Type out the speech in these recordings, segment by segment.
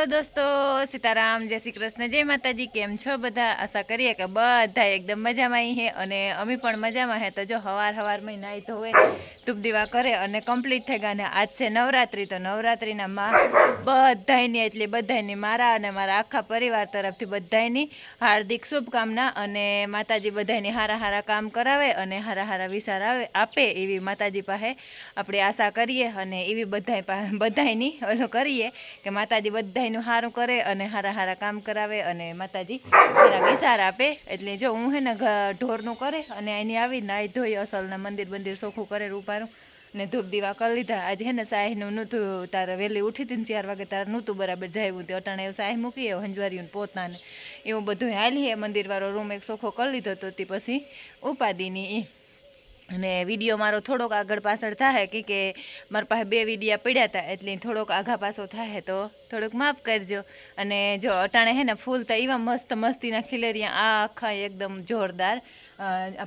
હાલો દોસ્તો, સીતારામ, જય શ્રી કૃષ્ણ, જય માતાજી, કેમ છો બધા? આશા કરીએ કે બધા એકદમ મજામાં હે અને અમે પણ મજામાં હે. તો જો હવાર હવારમાં નાહી ધોવે ધૂપ દીવા કરે અને કમ્પ્લીટ થઈ ગયા. અને આજ છે નવરાત્રિ. તો નવરાત્રિના માં બધાની એટલે બધાયની મારા અને મારા આખા પરિવાર તરફથી બધાયની હાર્દિક શુભકામના અને માતાજી બધાયની હારા હારા કામ કરાવે અને હારા હારા વિચાર આવે, આપે એવી માતાજી પાસે આપણે આશા કરીએ અને એવી બધાય બધાની ઓલું કરીએ કે માતાજી બધાયનું સારું કરે અને સારા સારા કામ કરાવે અને માતાજી સારા વિચાર આપે. એટલે જો હું હે ને ઢોરનું કરે અને એની આવી નાહી ધોઈ અસલના મંદિર બંદિર ચોખ્ખું કરે રૂપારું ને ધૂપ દીવા કરી લીધા. આજે હે ને સાહેબનું નહોતું તારે વહેલી ઉઠી હતી ને ચાર વાગે તારે નહોતું બરાબર જાયું તે અટાણે એવું સાહેબ મૂકી એવું હંજવાર્યું પોતાને. એવું બધું હાલીએ મંદિરવાળો રૂમ એક ચોખ્ખો કરી લીધો તો તે પછી ઉપાદીની ઈ અને વીડિયો મારો થોડોક આગળ પાછળ થાય કે કે મારા પાસે બે વિડીયા પડ્યા હતા એટલે થોડોક આઘા પાછો થાય તો થોડુંક માફ કરજો. અને જો અટાણે હે ને ફૂલ તો એવા મસ્ત મસ્તીના ખીલેરિયા આખા એકદમ જોરદાર.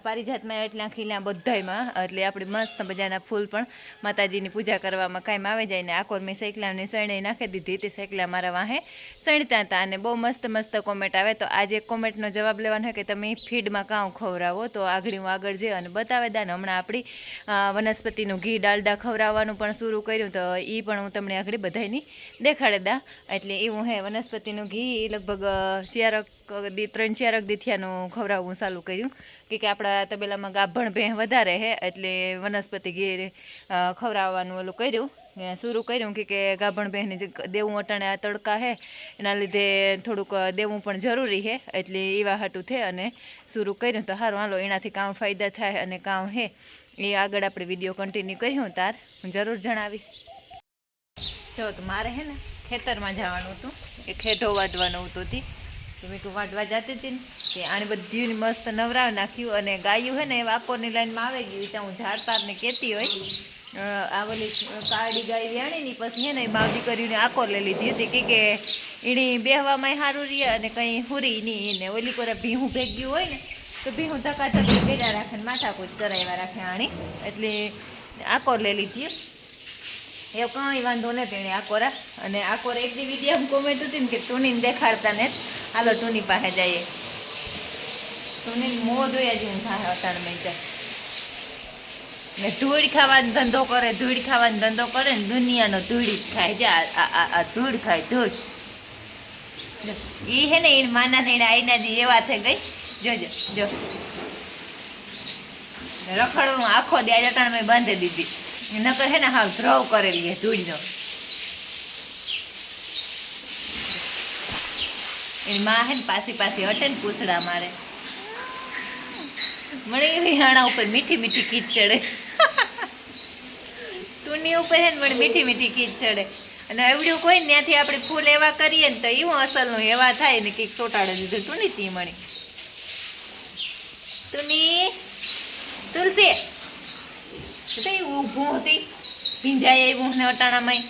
પારિજાતમાં એટલા ખીલા બધામાં એટલે આપણે મસ્ત મજાના ફૂલ પણ માતાજીની પૂજા કરવામાં કાંઈ આવે જાય ને આકોર મેં સૈકલાની શરણાઈ નાખી દીધી તે સૈકલા મારા વાહે સણતા હતા અને બહુ મસ્ત મસ્ત કોમેન્ટ આવે. તો આજે કોમેન્ટનો જવાબ લેવાનો હોય કે તમે ફીડમાં કાં ખવડાવો તો આગળ હું આગળ જઈ અને બતાવે દા ને હમણાં આપણી વનસ્પતિનું ઘી ડાલડા ખવડાવવાનું પણ શરૂ કર્યું તો એ પણ હું તમને આગળ બધાની દેખાડે દા. એટલે એવું હે વનસ્પતિનું ઘી લગભગ અ, શિયાળક દી ત્રણ ચારક દીથિયાનું ખવડાવવું ચાલુ કર્યું. કે કે આપણા તબેલામાં ગાભણ ભેં વધારે હે, એટલે વનસ્પતિ ઘેર ખવડાવવાનું ઓલું કર્યું. શરૂ કર્યું કે કે ગાભણ બહેને જે દેવું અટાણે આ તડકા હે, એના લીધે થોડુંક દેવું પણ જરૂરી છે એટલે એવા હાટું થે અને શરૂ કર્યું. તો સારું હાલો, એનાથી કામ ફાયદા થાય અને કામ હે. એ આગળ આપણે વીડિયો કન્ટિન્યુ કર્યું તાર. હું જરૂર જણાવી. જો, તો મારે હે ને ખેતરમાં જવાનું હતું. એ ખેડો વાટવાનું હતું તી મેં કહું વાટવા જતી હતી ને, કે આને બધી મસ્ત નવરાવ નાખ્યું અને ગાયું હોય ને, એ વાકોની લાઈનમાં આવી ગયું ત્યાં હું ઝાડતારને કહેતી હોય. આ ઓલી કાળી ગાય વ્યાણી ની પછી હે ને, એ કરીને આકો લઈ લીધી હતી, કે કે એની બેહવામાં સારું રહીએ અને કંઈ હુરી નહીં એને ઓલી કોરા ભીહું ભેગ્યું હોય ને, તો ભીહું ધક્કા ધક્કી ભેગા રાખે ને માથાકૂટ કરાવ્યા રાખે આણી. એટલે આકોર લઈ લીધી. એ કંઈ વાંધો ને તેણે આકોરા. અને આકોર એક દી વીડિયો કોમેન્ટ હતી ને કે ટુનીને દેખાડતા ને. હાલો, ટૂની પાસે જઈએ. ટૂની મોં જોયા જેવું થાય અટાણમાં જાય ને ધૂળ ખાવાનો ધંધો કરે, ધૂળ ખાવાનો ધંધો કરે ને દુનિયાનો ધૂળ ખાય. છે આ ધૂળ ખાય, ધૂળ. એ હે ને એ માના થઈને એને આઈના દી એવા થઈ ગઈ. જોજો, જો. રખડવું આખો દે આજે મેં બાંધી દીધી. નકર હે ને હા ધ્રવ કરેલી ધૂળનો. એની માં હે ને પાછી પાછી હટે ને પૂછડા મારે. મને એવી હાણા ઉપર મીઠી મીઠી કીચ ચડે. ટૂની ઉપર હે ને મને મીઠી મીઠી કીચ ચડે. અને એવડ્યું કોઈ ને ત્યાંથી આપણે ફૂલ એવા કરીએ ને તો એવું અસલનું એવા થાય ને કંઈક ચોટાડે દીધું. ટૂની તી મણી. ટૂની તુલસી. ઊભું હતી? ભીંજાય એવું ને અટાણામાં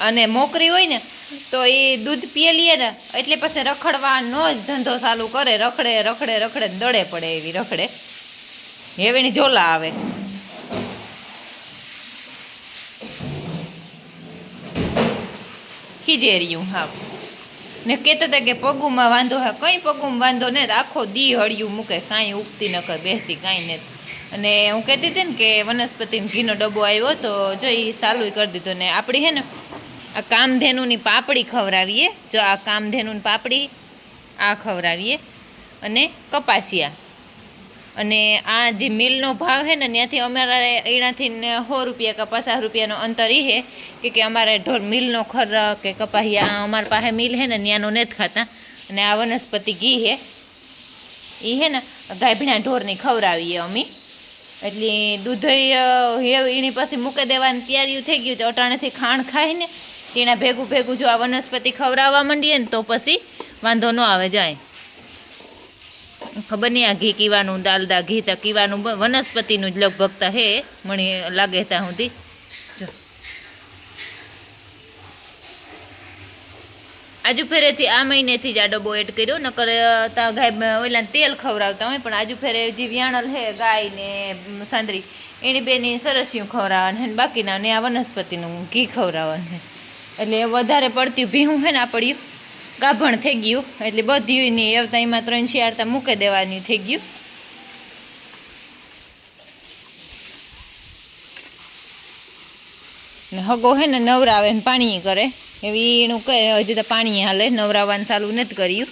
અને મોકરી હોય ને, તો એ દૂધ પીએ લઈએ ને, એટલે પછી રખડવાનો જ ધંધો ચાલુ કરે. રખડે રખડે રખડે દડે પડે એવી રખડે. એવીની ઝોલા આવે. ખીજેરિયું, હા. ને કહેતા હતા કે પગુમાં વાંધો હા કંઈ પગુમાં વાંધો ને આખો દી હળિયું મૂકે, કાંઈ ઉગતી ન કર, બેસતી, કાંઈ નથી અને હું કહેતી હતી ને કે વનસ્પતિનો ઘીનો ડબ્બો આવ્યો તો જો એ ચાલુ કરી દીધો. ને આપણી હે ને આ કામધેનુની પાપડી ખવડાવીએ. જો આ કામધેનુની પાપડી આ ખવડાવીએ અને કપાસિયા. અને આ જે મિલનો ભાવ છે ને, ત્યાંથી અમારા એનાથી સો રૂપિયા કે પચાસ રૂપિયાનો અંતર એ છે કે કે અમારે ઢોર મિલનો ખર કે કપાસિયા અમારા પાસે મિલ છે ને, ત્યાંનો નથી ખાતા. અને આ વનસ્પતિ ઘી છે. એ છે ને ગાભીણા ઢોરની ખવડાવીએ અમે. એટલે દૂધ એની પછી મૂકી દેવાની તૈયારીઓ થઈ ગયું તો અટાણેથી ખાણ ખાય ને તેના ભેગું ભેગું જો આ વનસ્પતિ ખવડાવવા માંડીએ ને તો પછી વાંધો ન આવે, જાય. ખબર નહીં આ ઘી કીવાનું, દાલદા ઘી તો કીવાનું વનસ્પતિનું જ લગભગ તો હે, મણી લાગે ત્યાં સુધી. જો. આજુ ફેરેથી, આ મહિનેથી જ આ ડબ્બો એડ કર્યો, નકર ત્યાં ગાય ઓલા તેલ ખવડાવતા હોય, પણ આજુ ફેરે જે વ્યાણલ હે, ગાય ને સાંદરી, એની બેની સરસિયું ખવડાવવાનું હે બાકીના ને આ વનસ્પતિનું ઘી ખવડાવવાનું એટલે વધારે પડતી ભીહું હે ને પડ્યું. ગાભણ થઈ ગયું. એટલે બધી નહીં એવતા એમાં ત્રણ શિયાળતા મૂકી દેવાની થઈ ગયું. ને હગો હે ને નવરાવે ને પાણી કરે. એવી એનું કહે હજી તો પાણી હાલે. નવરાવવાનું ચાલુ નથી કર્યું.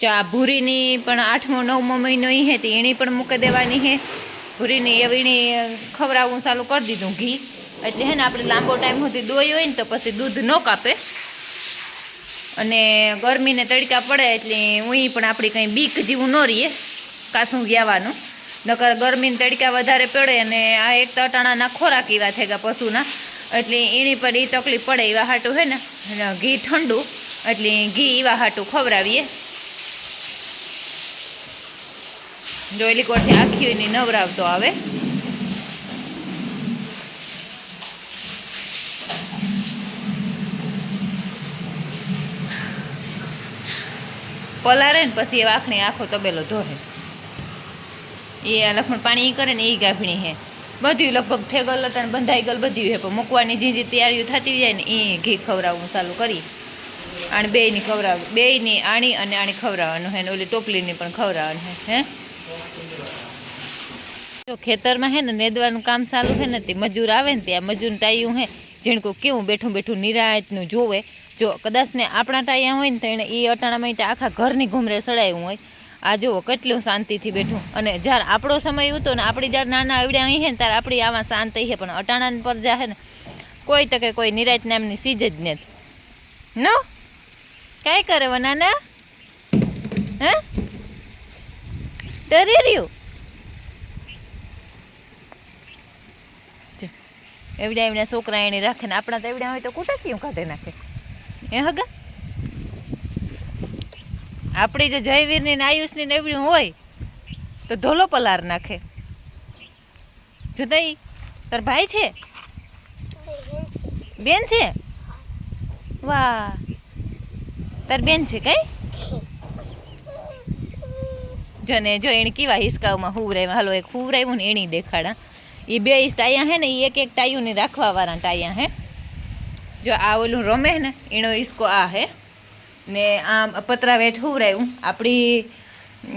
ચા ભૂરીની પણ આઠમો, નવમો મહિનો એ હે તો એની પણ મૂકી દેવાની હે. ભૂરીની એવી ખવડાવવું ચાલુ કરી દીધું ઘી. એટલે હે ને આપણે લાંબો ટાઈમ સુધી દોઈ હોય ને તો પછી દૂધ ન કાપે. અને ગરમીને તડકા પડે એટલે ઊંઈ પણ આપણી કંઈ બીક જેવું ન રહીએ, કાસું વ્યાવાનું. નકર ગરમીને તડકા વધારે પડે અને આ એક તો અટાણાના ખોરાક એવા થઈ ગયા પશુના. એટલે એની પર એ તકલીફ પડે એવા હાટું હે ને ઘી ઠંડુ, એટલે ઘી એવા હાટું ખવડાવીએ. જો એલી કોરથી આખી નવરાવતો આવે. પલારે ને પછી એ આખણી આખો તબેલો ધોહે. એ લખમણ પાણી એ કરે ને એ ગાભણી હે. બધું લગભગ થેગલ લટણ બંધાઈ ગયેલ બધું હે, પણ મૂકવાની જે જે તૈયારીઓ થતી જાય ને એ ઘી ખવડાવવું ચાલુ કરી. આને બેયની ખવડાવ, બેયની આણી અને આણી ખવડાવવાનું હે ને ઓલી ટોપલીની પણ ખવડાવવાનું હે જો ખેતરમાં હે ને નેદવાનું કામ ચાલુ હે ને તે મજૂર આવે ને ત્યાં મજૂર ટાયું હે જેણકું કેવું બેઠું બેઠું નિરાયતનું જોવે જો કદાચ ને આપણા ટાયા હોય ને તો એને એ અટાણામાં આખા ઘરની ઘૂમરે સડાયું હોય. આ જુઓ કેટલું શાંતિથી બેઠું. અને જ્યારે આપણો સમય હતો ને આપણી જ્યારે નાના આવડ્યા અહીં હે ને ત્યારે આપણી આમાં શાંત હે, પણ અટાણા પર જાહે ને, કોઈ તકે કોઈ નિરાજ નામની સીજ જ નથી નો? કાંઈ કરે નાના? હે? ડરી રહ્યું? એવડા એવડા છોકરા એને રાખે ને આપણા તો એવડા હોય તો કુટા કયું કાઢી નાખે? એ હગા? આપણી જો જયવીરની ને આયુષની ને હોય, તો ધોલો પલાર નાખે. જો નહીં તાર ભાઈ છે? બેન છે? વાહ. તાર બેન છે કઈ? જો ને જો એને કેવા હિસકાઓમાં હુવરાવ્યા હાલો, એક હુવરાવ્યું ને એની દેખાડા એ બે ટાયા હે ને એ એક એક ટાયું ને રાખવા વાળા ટાયા હે. જો આ ઓલું રમે ને, એનો ઈસકો આ હે. ને આમ પતરા વેઠ હુવરાયું. આપણી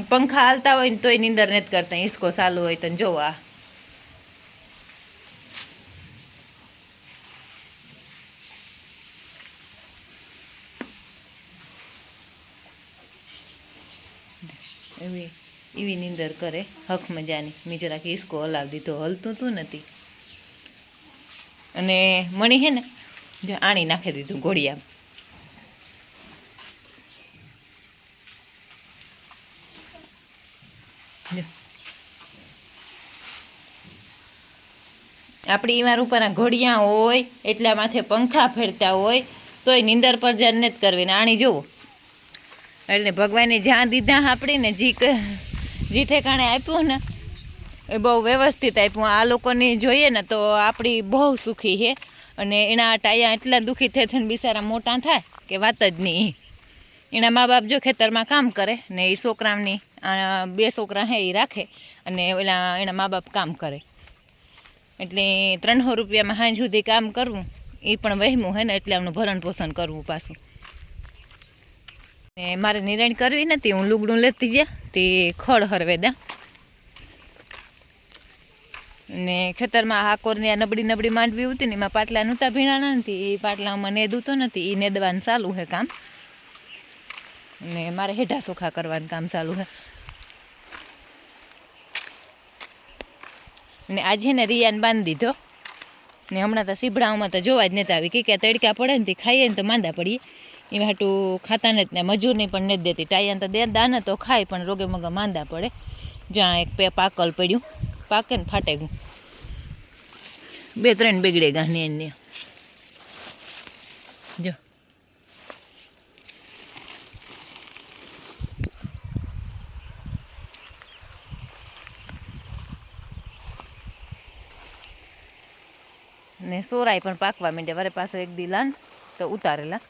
પંખા હાલતા હોય ને તોય નીંદર નથી કરતા, ઈસકો ચાલુ હોય તો જો આ. એવી એવી નીંદર કરે, હક મજાની. મેં જરાક હિસકો હલાવી દીધો, હલતું તું નથી. અને મણી હે ને જો આણી નાખી દીધું ઘોડિયા આપણી ઈમાર ઉપર ઘોડિયા હોય, એટલા માથે પંખા ફેરતા હોય, તોય નીંદર પર જ નથી કરવી. ને આણી જુઓ એટલે ભગવાને જ્યાં દીધા આપણી ને જી જી ઠેકાણે આપ્યું ને, એ બહુ વ્યવસ્થિત આપ્યું. આ લોકોને જોઈએ ને તો આપણી બહુ સુખી છે. અને એના ટાયા એટલા દુઃખી થઈ થઈને બિચારા મોટા થાય કે વાત જ નહીં. એના મા બાપ જો ખેતરમાં કામ કરે ને એ છોકરાની બે છોકરા હે એ રાખે અને ઓલા એના મા બાપ કામ કરે. એટલે ત્રણસો રૂપિયામાં હાંજ સુધી કામ કરવું એ પણ વહેમું હે ને એટલે એમનું ભરણ પોષણ કરવું પાછું. ને મારે નિરાણ કરવી નથી, હું લુગડું લેતી ગયા, તે ખડ હરવેદા ને ખેતરમાં આ કોરની આ નબળી નબળી માંડવી હતી ને એમાં પાટલા નહોતા ભીણાના નથી એ પાટલામાં નેદું નથી એ નેદવાનું ચાલુ છે કામ. ને મારે હેઠા સોખા કરવાનું કામ ચાલુ છે ને આજે ને રિયાને બાંધી દીધો, ને હમણાં તો સીભડાઓમાં તો જોવા જ નથી આવી. કે ક્યાં તડકા પડે ને ખાઈએ ને તો માંદા પડીએ. એ હાટું ખાતા નથી ને મજૂરની પણ નથી દેતી. ટાયાને તો દે દાને તો ખાય પણ રોગે મગા માંદા પડે. જ્યાં એક પાકલ પડ્યું. પાકે ને ફાટે ગયું બે ત્રણ બગડે ગયા ને એને જો. ને સોરાય પણ પાકવા માંડ્યા. વરે પાછો એક દી લાન તો ઉતારેલા.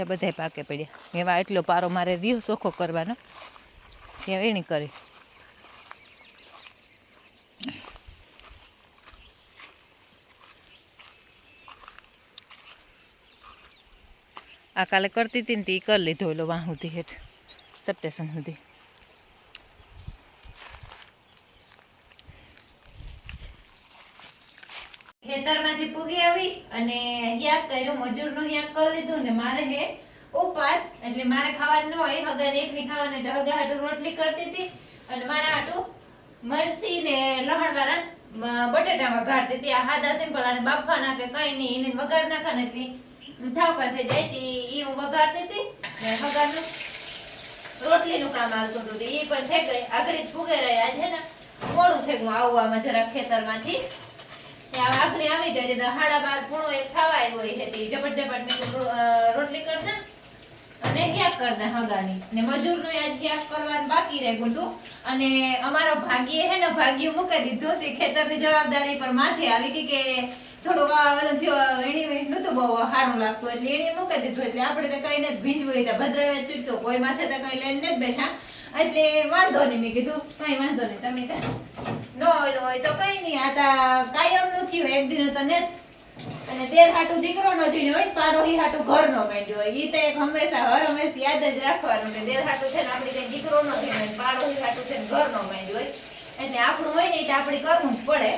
ત્યાં બધાય પાકે પડ્યા. એવા એટલો પારો મારે રહ્યો ચોખ્ખો કરવાનો. ત્યાં એણી કરી. આ કાલે કરતી હતી ને તે કરી લીધો એલો વાહ સુધી હેઠ. સપ્ટેશન સુધી ખેતરમાંથી પૂગી આવી અને યાક કર્યો, મજૂરનું યાક કરી લીધું ને મારે હે ઉપાસ એટલે મારે ખાવાનું ન હોય હગા એકની ખાવાની તો હગા હાટું રોટલી કરતી હતી અને મારા હાટું મરસી ને લહણ વાળા બટેટા વઘારતી હતી. આ હાદા સિમ્પલ અને બાફવાના કે કઈ નહીં, એને વઘાર નાખવાના હતી ઠાવકા થઈ જાય તી એ હું વઘારતી હતી ને હગાનું રોટલીનું કામ આવતું હતું એ પણ થઈ ગઈ. આગળ જ ફૂગે રહ્યા છે ને, મોડું થઈ ગયું આવવામાં જરા ખેતરમાંથી. જવાબદારી પર માથે આવી ગઈ કે થોડુંક થયું, એણી નહોતું બહુ સારું લાગતું, એટલે એણે મૂકી દીધું. એટલે આપણે તો કઈ નથી ભીંજવું તો ભદ્રાવે કોઈ માથે તો કઈ લઈને નથી બેઠા. એટલે વાંધો નહીં, મેં કીધું, કઈ વાંધો નહીં, તમે ન કઈ નહીં આ તા કાયમનું થયું. એક દિન ને અને દેર હાટું દીકરો નો ને પાડોશી હાટું ઘર નો હોય. તો એક હંમેશા, હર હંમેશ યાદ જ રાખવાનું દેર હાટું છે ને દીકરો નો ને ને ઘર નો માંડ્યો હોય. આપણું હોય ને એ આપણે કરવું જ પડે.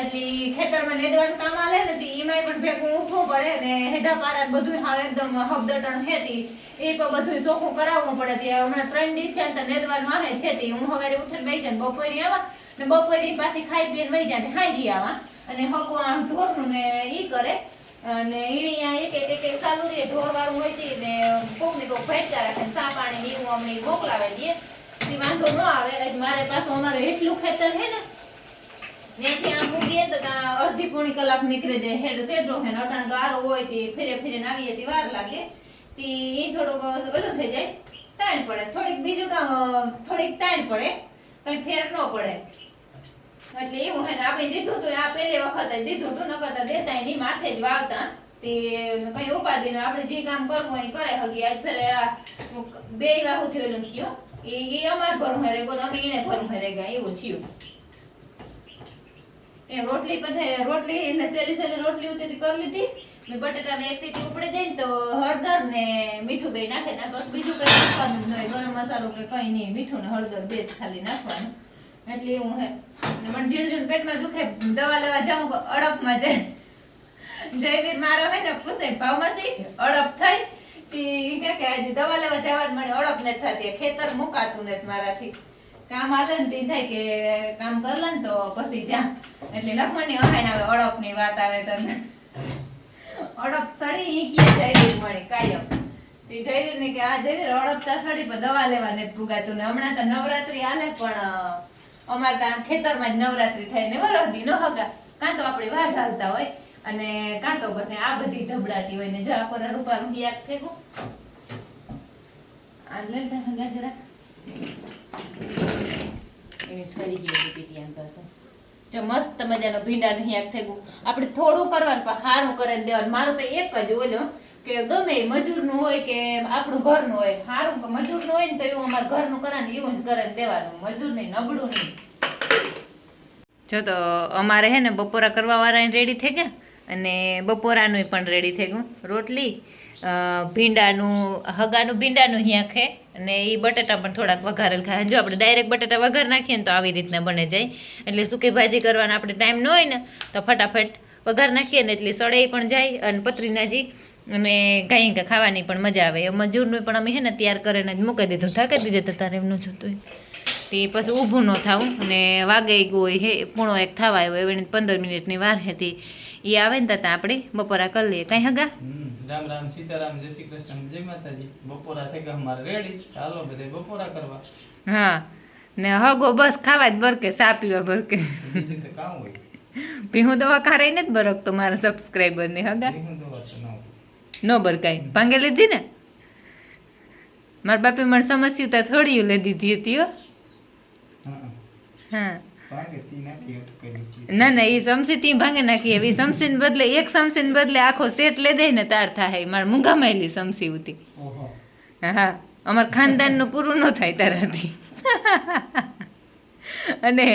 એટલે ખેતરમાં નેદવાનું કામ આલે ને તી પણ ભેગું ઊભું પડે ને હેડા પારા ને બધું હાવ એકદમ હબડટણ હેતી એ પણ બધું ચોખ્ખું કરાવવું પડે. તે હમણાં ત્રણ દિવસ ને છે તી. હું સવારે ઉઠીને બેસી ને બપોરે આવા ને બપોરે પાછી ખાઈ પીને મરી જાય હાંજી આવા અને હકો આમ ઢોરનું ને ઈ કરે. અને ઈણી એક એક એક ચાલુ રહે ઢોર વાળું હોય છે ને કોક ને કોક ભેટકા રાખે સા પાણી ને એવું અમને મોકલાવે દઈએ. ઈ વાંધો ન આવે મારે પાછું અમારે એટલું ખેતર હે ને ત્યાંથી આમ ઉગીએ તો અડધી પોણી કલાક નીકળી જાય, હેડ સેડો હે અટાણે ગારો હોય તે ફેરે ફેરે આવીએ તે વાર લાગે. તે એ થોડોક ઓલું થઈ જાય, તાણ પડે. થોડીક બીજું કામ થોડીક તાણ પડે કઈ ફેર ન પડે. એટલે એવું હે ને આપણે દીધું હતું આ પહેલી વખત દીધું હતું નકર તો દેતા એની માથે જ વાવતા. તે કઈ ઉપાધિ ને આપણે જે કામ કરવું એ કરે હગી. આજ ફેરે બે વાહુ થયેલું થયું. એ એ અમાર ભરું હરે ગયો, અમે એને ભરું હરે ગયા, એવું થયું. એ રોટલી બધે, રોટલી એને સેલી સેલી રોટલી ઉતરી કરી લીધી. ને બટેટા એક સીટી ઉપડી ને તો હળદર ને મીઠું બે નાખે ને બસ બીજું કઈ નાખવાનું જ નહીં ગરમ મસાલો કે કઈ નહીં, મીઠું ને હળદર બે જ ખાલી નાખવાનું. એટલે હે. ને મને ઝીણ ઝીણ પેટમાં દુખે, દવા લેવા જાઉં અડપ અડપમાં જાય. જયવીર મારો હે ને પૂછે ભાવમાંથી અડપ થઈ? તી કે કે, આજે દવા લેવા જવાનું મને અડપ ને થતી ખેતર મુકાતું નથી મારાથી. કામ આલે ને તી થાય કે કામ કરલે ને તો પછી જા. એટલે લખમણની અહાણ આવે અડપની વાત આવે તને. અડપ સડી ઈ કે જયવીર મળે કાયમ. જયવીર ને કે, આ જયવીર અડપતા સડી પર દવા લેવા નથી પુગાતું ને હમણાં તો નવરાત્રી આલે પણ અમારે ત્યાં ખેતરમાં જ નવરાત્રી થાય ને વરદી નો હગા કાં તો આપણે વાઢ હાલતા હોય અને કાં તો પછી આ બધી ધબડાટી હોય ને જરા પર રૂપારું યાદ થઈ ગયું. આ લે લે હગા જરા એને ઠરી ગઈ હતી પીટીએમ પાસે. જો મસ્ત મજાનો ભીંડાનું હિયાક થઈ ગયું. આપણે થોડું કરવાનું પણ સારું કરે ને દેવાનું. મારું તો એક જ ઓલો કે ગમે મજૂરનું હોય કે આપણું ઘરનું હોય સારું કે મજૂરનું હોય ને તો એવું અમારે ઘરનું કરવાનું એવું જ કરે ને દેવાનું, મજૂર નહીં, નબળું નહીં. જો તો અમારે હે ને બપોરા કરવા વાળા રેડી થઈ ગયા અને બપોરાનું પણ રેડી થઈ ગયું. રોટલી ભીંડાનું, હગાનું ભીંડાનું અહીંયા ખે અને એ બટાટા પણ થોડાક વઘારેલ ખાય જો આપણે ડાયરેક્ટ બટાટા વઘાર નાખીએ ને તો આવી રીતના બને જાય. એટલે સૂકી ભાજી કરવાનો આપણે ટાઈમ ન હોય ને તો ફટાફટ વઘાર નાખીએ ને એટલે સળાઈ પણ જાય અને પતરીના જી અને કાંઈ કાંઈ ખાવાની પણ મજા આવે. મજૂરનું પણ અમે હે ને તૈયાર કરીને જ મૂકી દીધું. ઢાંકી દીધે તો તારે એમનું જોતું તે પછી ઊભું ન થવું અને વાગે ગયું હોય હે પૂણો એક થવા આવ્યો. એવી પંદર મિનિટની વાર હતી એ આવે ને ત્યાં આપણે બપોરા કરી લઈએ. કાંઈ હગા? રામ રામ સીતારામ જય શ્રી કૃષ્ણ જય માતાજી. બપોરા થઈ ગયા અમારે રેડી ચાલો બધે બપોરા કરવા. હા. ને હગો બસ ખાવા જ બરકે સા પીવા બરકે. કામ હોય. પીહું દવા ખારાઈ જ બરકતો મારા સબસ્ક્રાઈબરને હગા? ન. ન બરકાય. ભાંગે લીધી ને? મારા બાપે મને સમસ્યું તા થોડી લે દીધી હતી હો. ના ના એ સમસી તી ભાંગે નાખી. એવી સમસીને બદલે એક સમસી ને બદલે આખો સેટ લે દે ને તાર થાય. મારે મૂંઘામાં એલી સમસી હતી હા અમાર ખાનદાનનું પૂરું ન થાય તારાથી અને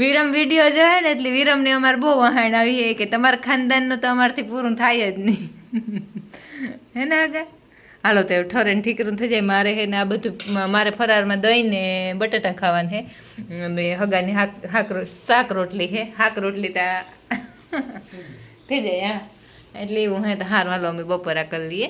વિરમ વીડિયો જોયા ને એટલે વિરમને અમારે બહુ વહાણ આવી કે તમારા ખાનદાનનું તો અમારથી પૂરું થાય જ નહીં. હે ને આગા? હાલો તો ઠરે ને ઠીકરું થઈ જાય. મારે હે ને આ બધું મારે ફરારમાં દહીં ને બટાટા ખાવાનું છે બે હગાની હાક હાક શાક રોટલી છે હાક રોટલી તા થઈ જાય, હા. એટલે એવું હે તો હાર. વાલો અમે બપોરા કરી લઈએ.